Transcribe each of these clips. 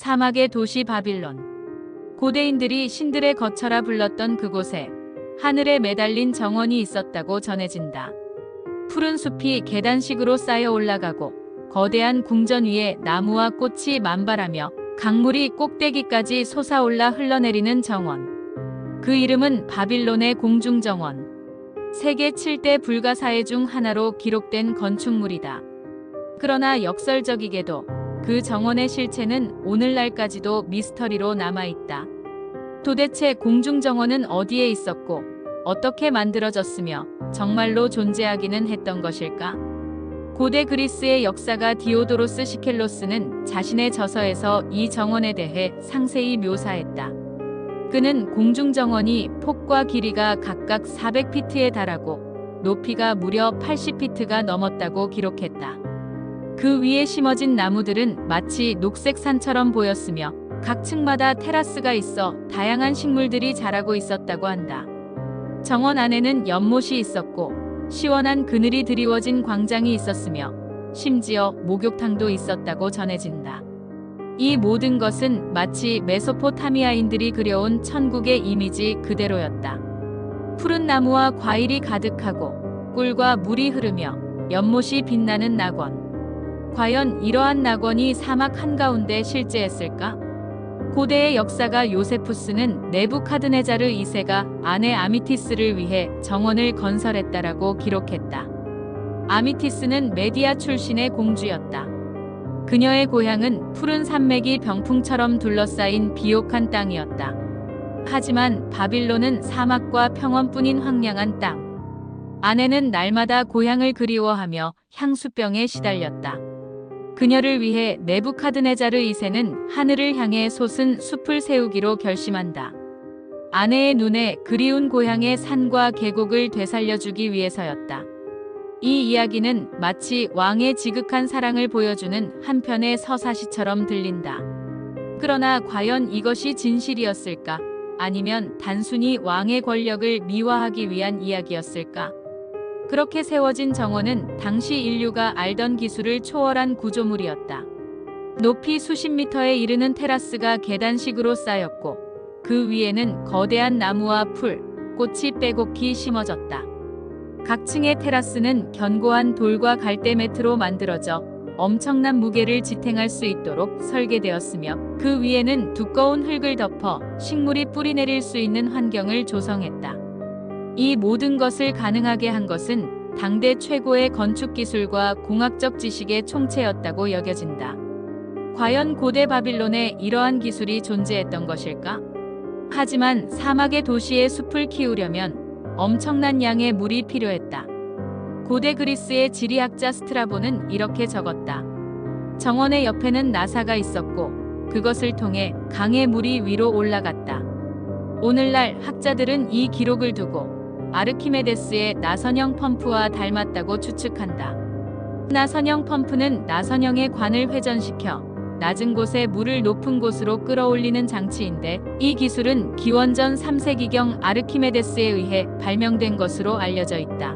사막의 도시 바빌론. 고대인들이 신들의 거처라 불렀던 그곳에 하늘에 매달린 정원이 있었다고 전해진다. 푸른 숲이 계단식으로 쌓여 올라가고 거대한 궁전 위에 나무와 꽃이 만발하며 강물이 꼭대기까지 솟아올라 흘러내리는 정원. 그 이름은 바빌론의 공중정원. 세계 7대 불가사의 중 하나로 기록된 건축물이다. 그러나 역설적이게도 그 정원의 실체는 오늘날까지도 미스터리로 남아있다. 도대체 공중정원은 어디에 있었고 어떻게 만들어졌으며 정말로 존재하기는 했던 것일까? 고대 그리스의 역사가 디오도로스 시켈로스는 자신의 저서에서 이 정원에 대해 상세히 묘사했다. 그는 공중정원이 폭과 길이가 각각 400피트에 달하고 높이가 무려 80피트가 넘었다고 기록했다. 그 위에 심어진 나무들은 마치 녹색 산처럼 보였으며 각 층마다 테라스가 있어 다양한 식물들이 자라고 있었다고 한다. 정원 안에는 연못이 있었고 시원한 그늘이 드리워진 광장이 있었으며 심지어 목욕탕도 있었다고 전해진다. 이 모든 것은 마치 메소포타미아인들이 그려온 천국의 이미지 그대로였다. 푸른 나무와 과일이 가득하고 꿀과 물이 흐르며 연못이 빛나는 낙원. 과연 이러한 낙원이 사막 한가운데 실제했을까? 고대의 역사가 요세푸스는 네부카드네자르 2세가 아내 아미티스를 위해 정원을 건설했다라고 기록했다. 아미티스는 메디아 출신의 공주였다. 그녀의 고향은 푸른 산맥이 병풍처럼 둘러싸인 비옥한 땅이었다. 하지만 바빌론은 사막과 평원뿐인 황량한 땅. 아내는 날마다 고향을 그리워하며 향수병에 시달렸다. 그녀를 위해 네부카드네자르 2세는 하늘을 향해 솟은 숲을 세우기로 결심한다. 아내의 눈에 그리운 고향의 산과 계곡을 되살려주기 위해서였다. 이 이야기는 마치 왕의 지극한 사랑을 보여주는 한편의 서사시처럼 들린다. 그러나 과연 이것이 진실이었을까? 아니면 단순히 왕의 권력을 미화하기 위한 이야기였을까? 그렇게 세워진 정원은 당시 인류가 알던 기술을 초월한 구조물이었다. 높이 수십 미터에 이르는 테라스가 계단식으로 쌓였고 그 위에는 거대한 나무와 풀, 꽃이 빼곡히 심어졌다. 각 층의 테라스는 견고한 돌과 갈대 매트로 만들어져 엄청난 무게를 지탱할 수 있도록 설계되었으며 그 위에는 두꺼운 흙을 덮어 식물이 뿌리 내릴 수 있는 환경을 조성했다. 이 모든 것을 가능하게 한 것은 당대 최고의 건축 기술과 공학적 지식의 총체였다고 여겨진다. 과연 고대 바빌론에 이러한 기술이 존재했던 것일까? 하지만 사막의 도시에 숲을 키우려면 엄청난 양의 물이 필요했다. 고대 그리스의 지리학자 스트라보는 이렇게 적었다. 정원의 옆에는 나사가 있었고 그것을 통해 강의 물이 위로 올라갔다. 오늘날 학자들은 이 기록을 두고 아르키메데스의 나선형 펌프와 닮았다고 추측한다. 나선형 펌프는 나선형의 관을 회전시켜 낮은 곳에 물을 높은 곳으로 끌어올리는 장치인데 이 기술은 기원전 3세기경 아르키메데스에 의해 발명된 것으로 알려져 있다.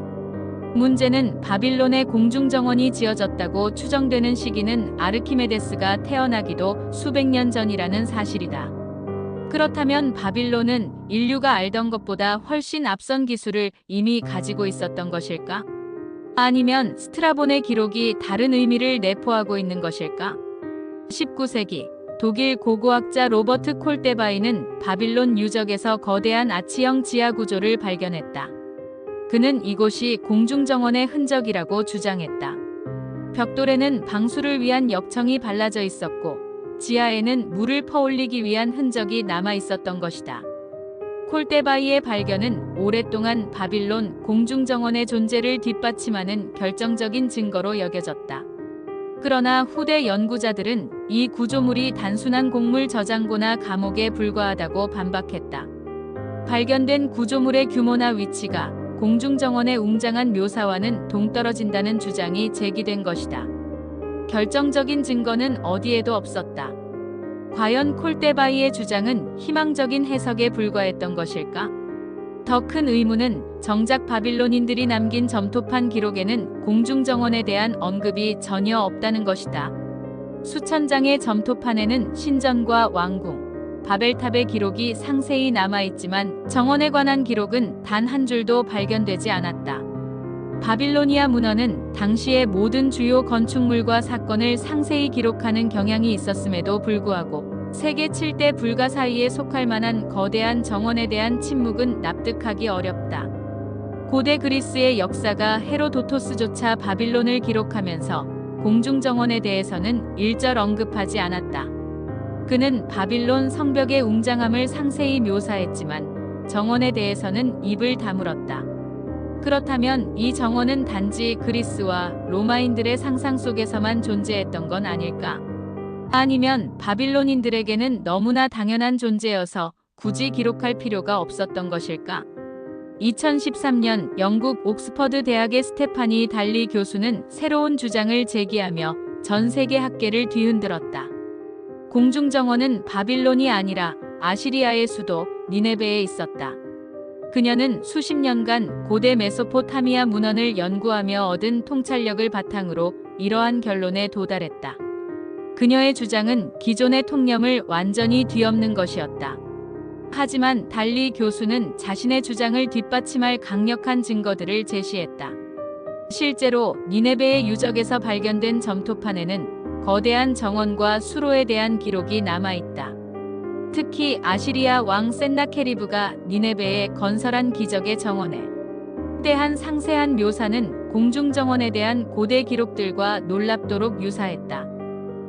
문제는 바빌론의 공중정원이 지어졌다고 추정되는 시기는 아르키메데스가 태어나기도 수백 년 전이라는 사실이다. 그렇다면 바빌론은 인류가 알던 것보다 훨씬 앞선 기술을 이미 가지고 있었던 것일까? 아니면 스트라본의 기록이 다른 의미를 내포하고 있는 것일까? 19세기 독일 고고학자 로버트 콜테바이는 바빌론 유적에서 거대한 아치형 지하 구조를 발견했다. 그는 이곳이 공중정원의 흔적이라고 주장했다. 벽돌에는 방수를 위한 역청이 발라져 있었고 지하에는 물을 퍼올리기 위한 흔적이 남아 있었던 것이다. 콜테바이의 발견은 오랫동안 바빌론 공중정원의 존재를 뒷받침하는 결정적인 증거로 여겨졌다. 그러나 후대 연구자들은 이 구조물이 단순한 곡물 저장고나 감옥에 불과하다고 반박했다. 발견된 구조물의 규모나 위치가 공중정원의 웅장한 묘사와는 동떨어진다는 주장이 제기된 것이다. 결정적인 증거는 어디에도 없었다. 과연 콜테바이의 주장은 희망적인 해석에 불과했던 것일까? 더 큰 의문은 정작 바빌론인들이 남긴 점토판 기록에는 공중정원에 대한 언급이 전혀 없다는 것이다. 수천 장의 점토판에는 신전과 왕궁, 바벨탑의 기록이 상세히 남아있지만 정원에 관한 기록은 단 한 줄도 발견되지 않았다. 바빌로니아 문헌은 당시의 모든 주요 건축물과 사건을 상세히 기록하는 경향이 있었음에도 불구하고 세계 7대 불가 사이에 속할 만한 거대한 정원에 대한 침묵은 납득하기 어렵다. 고대 그리스의 역사가 헤로도토스조차 바빌론을 기록하면서 공중정원에 대해서는 일절 언급하지 않았다. 그는 바빌론 성벽의 웅장함을 상세히 묘사했지만 정원에 대해서는 입을 다물었다. 그렇다면 이 정원은 단지 그리스와 로마인들의 상상 속에서만 존재했던 건 아닐까? 아니면 바빌론인들에게는 너무나 당연한 존재여서 굳이 기록할 필요가 없었던 것일까? 2013년 영국 옥스퍼드 대학의 스테파니 달리 교수는 새로운 주장을 제기하며 전 세계 학계를 뒤흔들었다. 공중정원은 바빌론이 아니라 아시리아의 수도 니네베에 있었다. 그녀는 수십 년간 고대 메소포타미아 문헌을 연구하며 얻은 통찰력을 바탕으로 이러한 결론에 도달했다. 그녀의 주장은 기존의 통념을 완전히 뒤엎는 것이었다. 하지만 달리 교수는 자신의 주장을 뒷받침할 강력한 증거들을 제시했다. 실제로 니네베의 유적에서 발견된 점토판에는 거대한 정원과 수로에 대한 기록이 남아있다. 특히 아시리아 왕 센나케리브가 니네베에 건설한 기적의 정원에 대한 상세한 묘사는 공중정원에 대한 고대 기록들과 놀랍도록 유사했다.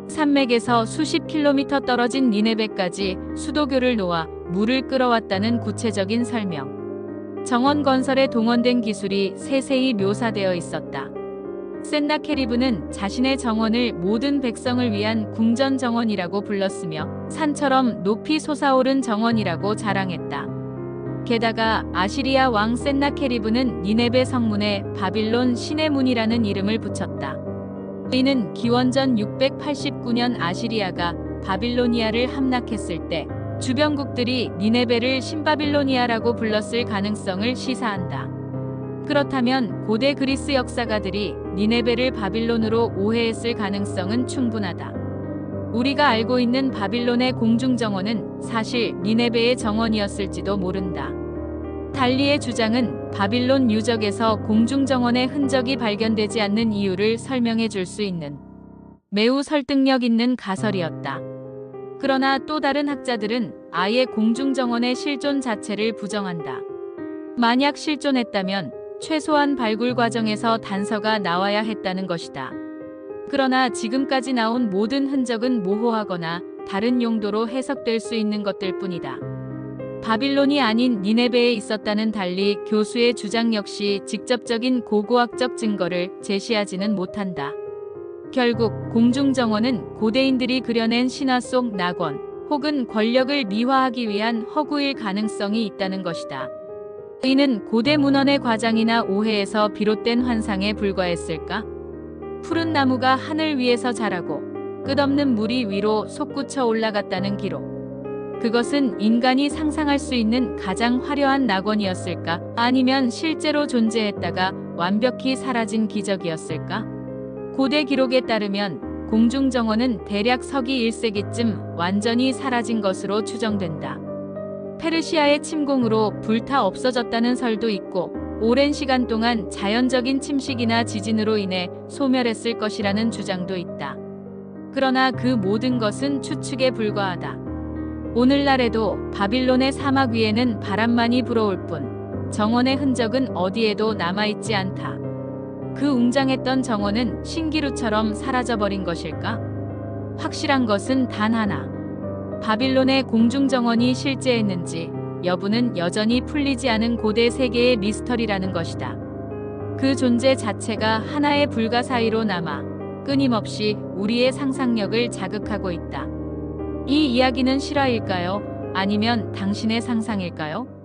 산맥에서 수십 킬로미터 떨어진 니네베까지 수도교를 놓아 물을 끌어왔다는 구체적인 설명. 정원 건설에 동원된 기술이 세세히 묘사되어 있었다. 센나케리브는 자신의 정원을 모든 백성을 위한 궁전 정원이라고 불렀으며 산처럼 높이 솟아오른 정원이라고 자랑했다. 게다가 아시리아 왕 센나케리브는 니네베 성문에 바빌론 신의 문이라는 이름을 붙였다. 이는 기원전 689년 아시리아가 바빌로니아를 함락했을 때 주변국들이 니네베를 신바빌로니아라고 불렀을 가능성을 시사한다. 그렇다면 고대 그리스 역사가들이 니네베를 바빌론으로 오해했을 가능성은 충분하다. 우리가 알고 있는 바빌론의 공중정원은 사실 니네베의 정원이었을지도 모른다. 달리의 주장은 바빌론 유적에서 공중정원의 흔적이 발견되지 않는 이유를 설명해 줄 수 있는 매우 설득력 있는 가설이었다. 그러나 또 다른 학자들은 아예 공중정원의 실존 자체를 부정한다. 만약 실존했다면 최소한 발굴 과정에서 단서가 나와야 했다는 것이다. 그러나 지금까지 나온 모든 흔적은 모호하거나 다른 용도로 해석될 수 있는 것들 뿐이다. 바빌론이 아닌 니네베에 있었다는 달리 교수의 주장 역시 직접적인 고고학적 증거를 제시하지는 못한다. 결국 공중정원은 고대인들이 그려낸 신화 속 낙원 혹은 권력을 미화하기 위한 허구일 가능성이 있다는 것이다. 이는 고대 문헌의 과장이나 오해에서 비롯된 환상에 불과했을까? 푸른 나무가 하늘 위에서 자라고 끝없는 물이 위로 솟구쳐 올라갔다는 기록. 그것은 인간이 상상할 수 있는 가장 화려한 낙원이었을까? 아니면 실제로 존재했다가 완벽히 사라진 기적이었을까? 고대 기록에 따르면 공중정원은 대략 서기 1세기쯤 완전히 사라진 것으로 추정된다. 페르시아의 침공으로 불타 없어졌다는 설도 있고 오랜 시간 동안 자연적인 침식이나 지진으로 인해 소멸했을 것이라는 주장도 있다. 그러나 그 모든 것은 추측에 불과하다. 오늘날에도 바빌론의 사막 위에는 바람만이 불어올 뿐 정원의 흔적은 어디에도 남아있지 않다. 그 웅장했던 정원은 신기루처럼 사라져버린 것일까? 확실한 것은 단 하나. 바빌론의 공중정원이 실제했는지 여부는 여전히 풀리지 않은 고대 세계의 미스터리라는 것이다. 그 존재 자체가 하나의 불가 사이로 남아 끊임없이 우리의 상상력을 자극하고 있다. 이 이야기는 실화일까요? 아니면 당신의 상상일까요?